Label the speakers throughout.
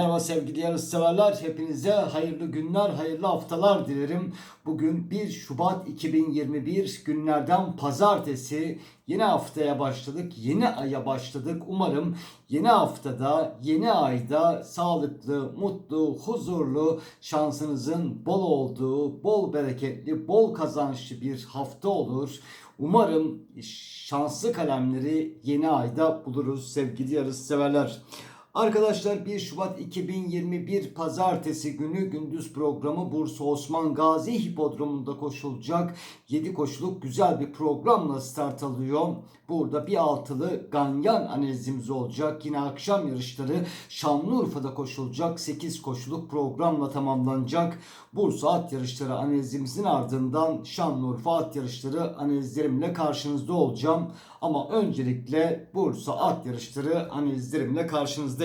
Speaker 1: Merhaba sevgili yarışseverler. Hepinize hayırlı günler, hayırlı haftalar dilerim. Bugün 1 Şubat 2021 günlerden pazartesi. Yeni haftaya başladık, yeni aya başladık. Umarım yeni haftada, yeni ayda sağlıklı, mutlu, huzurlu, şansınızın bol olduğu, bol bereketli, bol kazançlı bir hafta olur. Umarım şanslı kalemleri yeni ayda buluruz sevgili yarışseverler. Arkadaşlar 1 Şubat 2021 Pazartesi günü gündüz programı Bursa Osman Gazi Hipodromu'nda koşulacak. 7 koşuluk güzel bir programla start alıyor. Burada bir altılı ganyan analizimiz olacak. Yine akşam yarışları Şanlıurfa'da koşulacak. 8 koşuluk programla tamamlanacak. Bursa at yarışları analizimizin ardından Şanlıurfa at yarışları analizlerimle karşınızda olacağım. Ama öncelikle Bursa at yarışları analizlerimle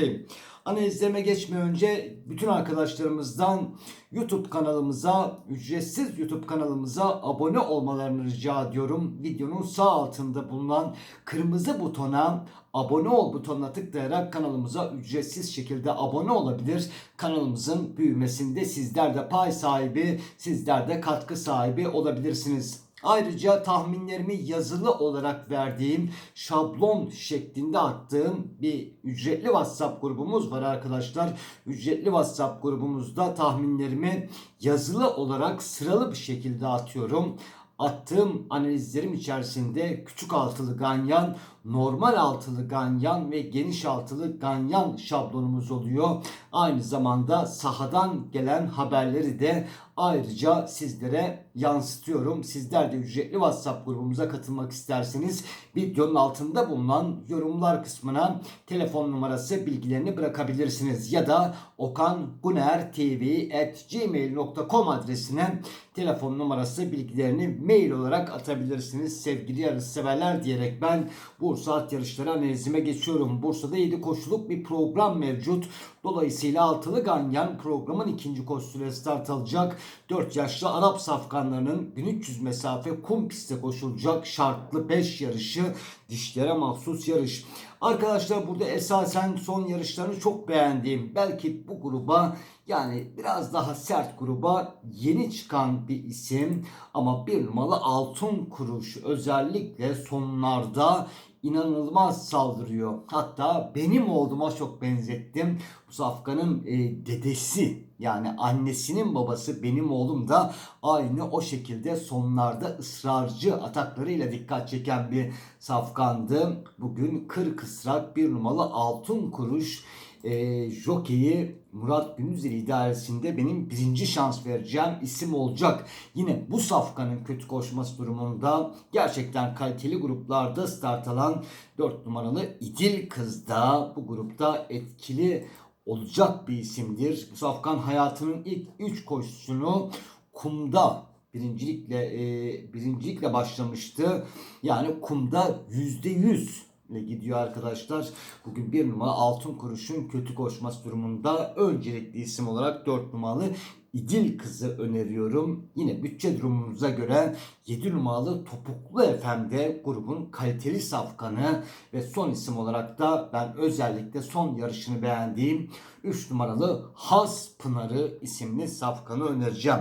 Speaker 1: karşınızdayım. Analizlerime geçmeden önce bütün arkadaşlarımızdan YouTube kanalımıza, ücretsiz YouTube kanalımıza abone olmalarını rica ediyorum. Videonun sağ altında bulunan kırmızı butona abone ol butonuna tıklayarak kanalımıza ücretsiz şekilde abone olabilir. Kanalımızın büyümesinde sizler de pay sahibi, sizler de katkı sahibi olabilirsiniz. Ayrıca tahminlerimi yazılı olarak verdiğim şablon şeklinde attığım bir ücretli WhatsApp grubumuz var arkadaşlar. Ücretli WhatsApp grubumuzda tahminlerimi yazılı olarak sıralı bir şekilde atıyorum. Attığım analizlerim içerisinde küçük altılı ganyan, normal altılı ganyan ve geniş altılı ganyan şablonumuz oluyor. Aynı zamanda sahadan gelen haberleri de ayrıca sizlere yansıtıyorum. Sizler de ücretli WhatsApp grubumuza katılmak isterseniz videonun altında bulunan yorumlar kısmına telefon numarası bilgilerini bırakabilirsiniz. Ya da okangunertv.gmail.com adresine telefon numarası bilgilerini mail olarak atabilirsiniz. Sevgili yarışseverler diyerek ben Bursa at yarışları analizime geçiyorum. Bursa'da 7 koşuluk bir program mevcut. Dolayısıyla altılı ganyan programın ikinci koşusuyla start alacak. 4 yaşlı Arap safkanlarının 1300 mesafe kum pistte koşulacak şartlı 5 yarışı dişlere mahsus yarış. Arkadaşlar burada esasen son yarışlarını çok beğendiğim belki bu gruba yani biraz daha sert gruba yeni çıkan bir isim ama bir numaralı altın kuruş özellikle sonlarda inanılmaz saldırıyor. Hatta benim oğluma çok benzettim. Bu Safkan'ın e, dedesi yani annesinin babası benim oğlum da aynı o şekilde sonlarda ısrarcı ataklarıyla dikkat çeken bir safkandı. Bugün 40 ısrak bir numaralı altın kuruş e, jokeyi Murat Günüzel idaresinde benim birinci şans vereceğim isim olacak. Yine bu safkanın kötü koşması durumunda gerçekten kaliteli gruplarda start alan 4 numaralı İdil Kız da bu grupta etkili olacak bir isimdir. Safkan hayatının ilk 3 koşusunu kumda birincilikle e, birincilikle başlamıştı. Yani kumda yüzde yüz ile gidiyor arkadaşlar. Bugün bir numara altın kuruşun kötü koşması durumunda öncelikli isim olarak 4 numaralı İdil kızı öneriyorum. Yine bütçe durumumuza göre 7 numaralı Topuklu Efendi grubun kaliteli safkanı ve son isim olarak da ben özellikle son yarışını beğendiğim 3 numaralı Has Pınarı isimli safkanı önereceğim.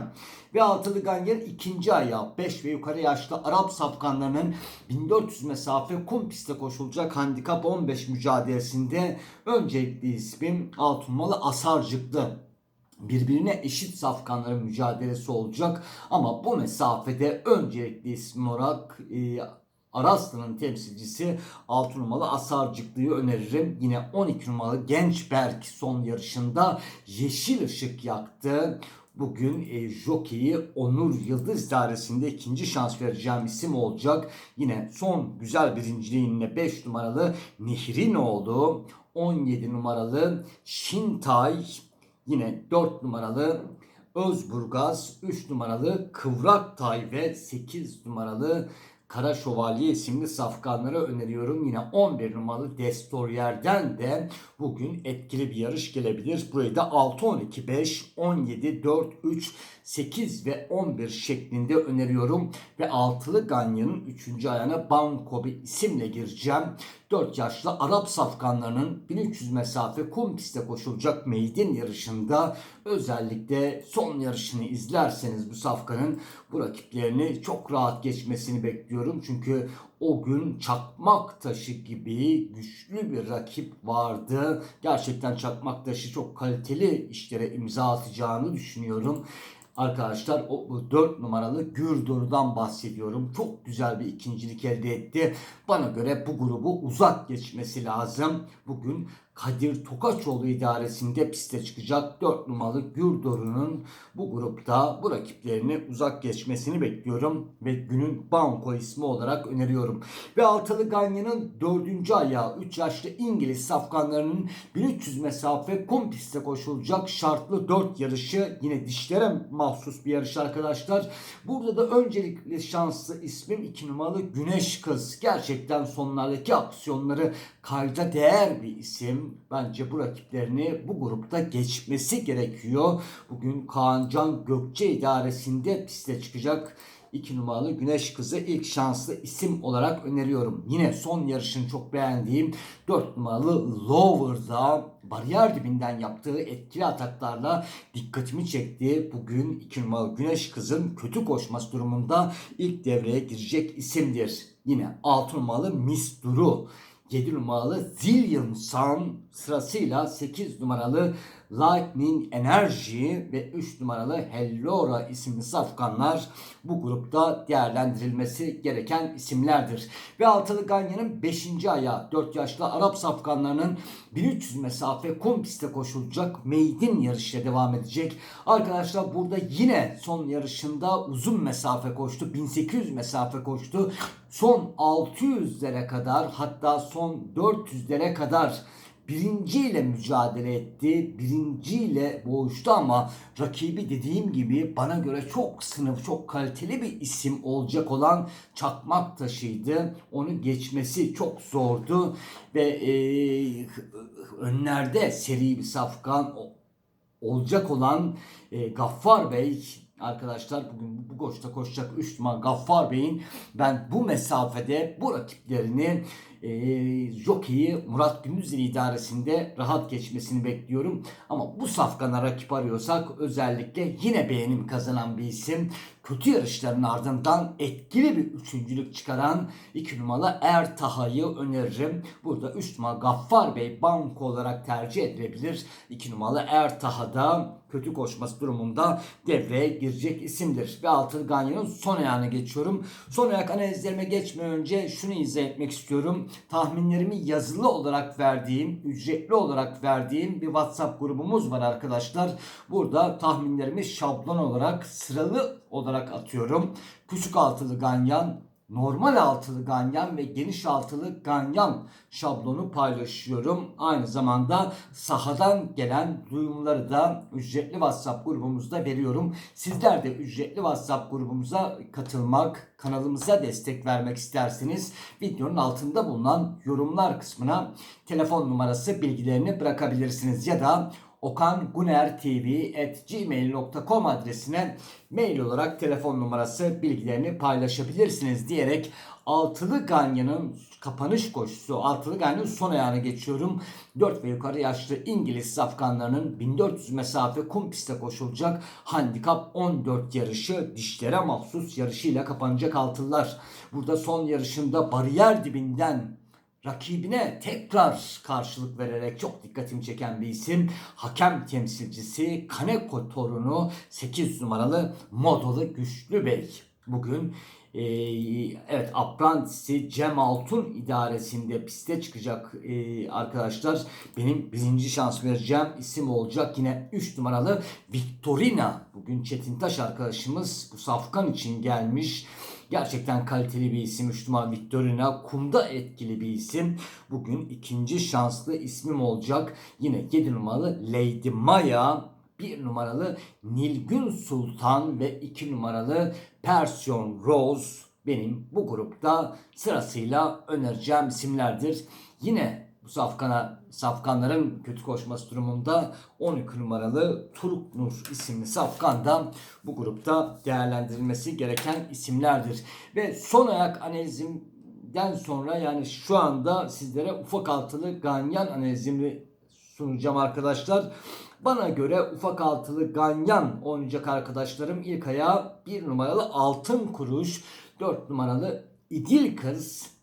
Speaker 1: Ve altılı ganyan ikinci ayağı 5 ve yukarı yaşlı Arap safkanlarının 1400 mesafe kum pistte koşulacak handikap 15 mücadelesinde öncelikli ismim Altunmalı Asarcıklı birbirine eşit safkanların mücadelesi olacak. Ama bu mesafede öncelikli isim olarak e, Araslı'nın temsilcisi 6 numaralı Asarcıklı'yı öneririm. Yine 12 numaralı Gençberk son yarışında yeşil ışık yaktı. Bugün e, jokeyi Onur Yıldız idaresinde ikinci şans vereceğim isim olacak. Yine son güzel birinciliğinle 5 numaralı Nihrin oldu. 17 numaralı Şintay Yine 4 numaralı Özburgaz, 3 numaralı Kıvrak Tay ve 8 numaralı Kara Şövalye isimli safkanları öneriyorum. Yine 11 numaralı Destorier'den de bugün etkili bir yarış gelebilir. Burayı da 6, 12, 5, 17, 4, 3, 8 ve 11 şeklinde öneriyorum. Ve altılı Ganyan'ın 3. ayağına Banko bir isimle gireceğim. 4 yaşlı Arap safkanlarının 1300 mesafe kum pistte koşulacak meydin yarışında özellikle son yarışını izlerseniz bu safkanın bu rakiplerini çok rahat geçmesini bekliyorum. Çünkü o gün çakmak taşı gibi güçlü bir rakip vardı. Gerçekten çakmak taşı çok kaliteli işlere imza atacağını düşünüyorum. Arkadaşlar o 4 numaralı Gürdor'dan bahsediyorum. Çok güzel bir ikincilik elde etti. Bana göre bu grubu uzak geçmesi lazım. Bugün Kadir Tokaçoğlu idaresinde piste çıkacak 4 numaralı Gürdor'un bu grupta bu rakiplerini uzak geçmesini bekliyorum ve günün banko ismi olarak öneriyorum. Ve altılı Ganyan'ın 4. ayağı 3 yaşlı İngiliz safkanlarının 1300 mesafe kum pistte koşulacak şartlı 4 yarışı yine dişlere mahsus bir yarış arkadaşlar. Burada da öncelikle şanslı ismim 2 numaralı Güneş Kız. Gerçekten sonlardaki aksiyonları kayda değer bir isim. Bence bu rakiplerini bu grupta geçmesi gerekiyor. Bugün Kaan Can Gökçe idaresinde piste çıkacak. 2 numaralı Güneş Kızı ilk şanslı isim olarak öneriyorum. Yine son yarışını çok beğendiğim 4 numaralı Lower'da bariyer dibinden yaptığı etkili ataklarla dikkatimi çekti. Bugün 2 numaralı Güneş Kız'ın kötü koşması durumunda ilk devreye girecek isimdir. Yine 6 numaralı Miss Duru 7 numaralı Zillion Sun sırasıyla 8 numaralı Lightning Energy ve 3 numaralı Hellora isimli safkanlar bu grupta değerlendirilmesi gereken isimlerdir. Ve altılı Ganyan'ın 5. ayağı 4 yaşlı Arap safkanlarının 1300 mesafe kum pistte koşulacak meydin yarışıyla devam edecek. Arkadaşlar burada yine son yarışında uzun mesafe koştu. 1800 mesafe koştu. Son 600'lere kadar hatta son 400'lere kadar birinciyle mücadele etti. Birinciyle boğuştu ama rakibi dediğim gibi bana göre çok sınıf, çok kaliteli bir isim olacak olan Çakmak Taşı'ydı. Onu geçmesi çok zordu ve e, önlerde seri bir safkan olacak olan e, Gaffar Bey arkadaşlar bugün bu koşta koşacak 3 numara Gaffar Bey'in ben bu mesafede bu rakiplerini e, jockey'i Murat Gündüz'ün idaresinde rahat geçmesini bekliyorum. Ama bu safkana rakip arıyorsak özellikle yine beğenim kazanan bir isim. Kötü yarışların ardından etkili bir üçüncülük çıkaran 2 numaralı Ertaha'yı öneririm. Burada 3 numara Gaffar Bey banko olarak tercih edilebilir. 2 numaralı Ertaha'da kötü koşması durumunda devreye girecek isimdir. Ve Altılı Ganyan'ın son ayağına geçiyorum. Son ayak analizlerime geçmeden önce şunu izah etmek istiyorum. Tahminlerimi yazılı olarak verdiğim, ücretli olarak verdiğim bir WhatsApp grubumuz var arkadaşlar. Burada tahminlerimi şablon olarak sıralı olarak atıyorum. Küçük altılı ganyan, normal altılı ganyan ve geniş altılı ganyan şablonu paylaşıyorum. Aynı zamanda sahadan gelen duyumları da ücretli WhatsApp grubumuzda veriyorum. Sizler de ücretli WhatsApp grubumuza katılmak, kanalımıza destek vermek isterseniz videonun altında bulunan yorumlar kısmına telefon numarası bilgilerini bırakabilirsiniz ya da okangunertv.gmail.com adresine mail olarak telefon numarası bilgilerini paylaşabilirsiniz diyerek Altılı Ganyan'ın kapanış koşusu, Altılı Ganyan'ın son ayağına geçiyorum. 4 ve yukarı yaşlı İngiliz safkanlarının 1400 mesafe kum pistte koşulacak handikap 14 yarışı dişlere mahsus yarışıyla kapanacak Altılılar. Burada son yarışında bariyer dibinden rakibine tekrar karşılık vererek çok dikkatimi çeken bir isim. Hakem temsilcisi Kaneko torunu 8 numaralı Modolu Güçlü Bey. Bugün e, evet Aprantisi Cem Altun idaresinde piste çıkacak e, arkadaşlar. Benim birinci şans vereceğim isim olacak. Yine 3 numaralı Victorina. Bugün Çetin Taş arkadaşımız bu safkan için gelmiş. Gerçekten kaliteli bir isim. 3 numara Victorina. Kumda etkili bir isim. Bugün ikinci şanslı ismim olacak. Yine 7 numaralı Lady Maya. 1 numaralı Nilgün Sultan ve 2 numaralı Persian Rose benim bu grupta sırasıyla önereceğim isimlerdir. Yine bu safkana safkanların kötü koşması durumunda 12 numaralı Turuk Nur isimli safkan da bu grupta değerlendirilmesi gereken isimlerdir. Ve son ayak analizim benden sonra yani şu anda sizlere ufak altılı ganyan analizimi sunacağım arkadaşlar. Bana göre ufak altılı ganyan oynayacak arkadaşlarım ilk ayağı 1 numaralı altın kuruş, 4 numaralı idil kız,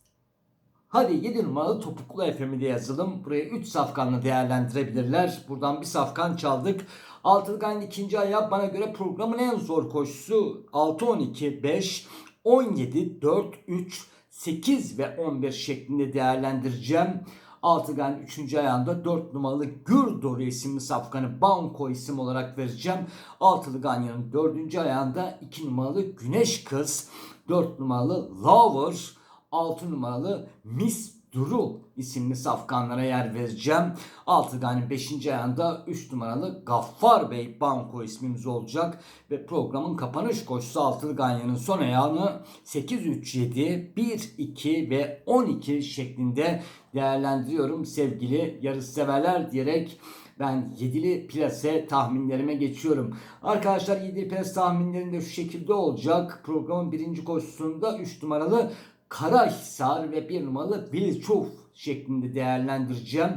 Speaker 1: Hadi 7 numaralı topuklu efemi de yazalım. Buraya 3 safkanla değerlendirebilirler. Buradan bir safkan çaldık. Altılı ganyan ikinci ayağı bana göre programın en zor koşusu 6-12-5, 17-4-3, 8 ve 11 şeklinde değerlendireceğim. Altıgan 3. ayağında 4 numaralı Gürdoru isimli safkanı Banko isim olarak vereceğim. Altılı Ganyan'ın 4. ayağında 2 numaralı Güneş Kız, 4 numaralı Lover, 6 numaralı Miss Duru isimli safkanlara yer vereceğim. Altıgan'ın 5. ayağında 3 numaralı Gaffar Bey Banko ismimiz olacak. Ve programın kapanış koşusu Altılı Ganyan'ın son ayağını 8, 3, 7, 1, 2 ve 12 şeklinde değerlendiriyorum sevgili yarışseverler diyerek ben yedili plase tahminlerime geçiyorum. Arkadaşlar yedili plase tahminlerinde şu şekilde olacak. Programın birinci koşusunda 3 numaralı Karahisar ve 1 numaralı Vilçuf şeklinde değerlendireceğim.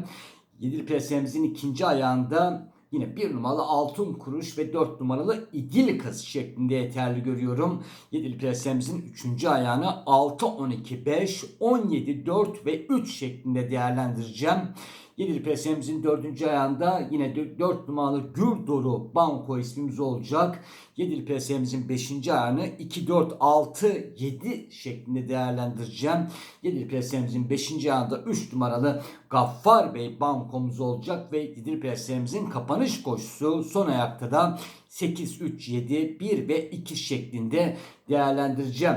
Speaker 1: Yedili plasemizin ikinci ayağında Yine 1 numaralı altın kuruş ve 4 numaralı idil kız şeklinde yeterli görüyorum. Yedili plasemizin 3. ayağını 6, 12, 5, 17, 4 ve 3 şeklinde değerlendireceğim. Yedili plasemizin 4. ayağında yine 4 numaralı Gürdoru Banko ismimiz olacak. Yedili plasemizin 5. ayağını 2, 4, 6, 7 şeklinde değerlendireceğim. Yedili plasemizin 5. ayağında 3 numaralı Gaffar Bey bankomuz olacak ve Yedili plasemizin kapanış koşusu son ayakta da 8, 3, 7, 1 ve 2 şeklinde değerlendireceğim.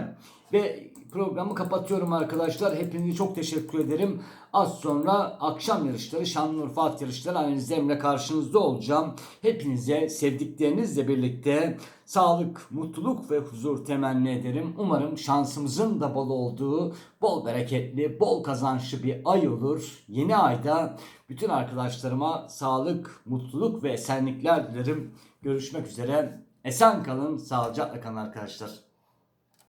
Speaker 1: Ve programı kapatıyorum arkadaşlar. Hepinize çok teşekkür ederim. Az sonra akşam yarışları, Şanlıurfa at yarışları analizlerimle karşınızda olacağım. Hepinize sevdiklerinizle birlikte sağlık, mutluluk ve huzur temenni ederim. Umarım şansımızın da bol olduğu, bol bereketli, bol kazançlı bir ay olur. Yeni ayda bütün arkadaşlarıma sağlık, mutluluk ve esenlikler dilerim. Görüşmek üzere. Esen kalın, sağlıcakla kalın arkadaşlar.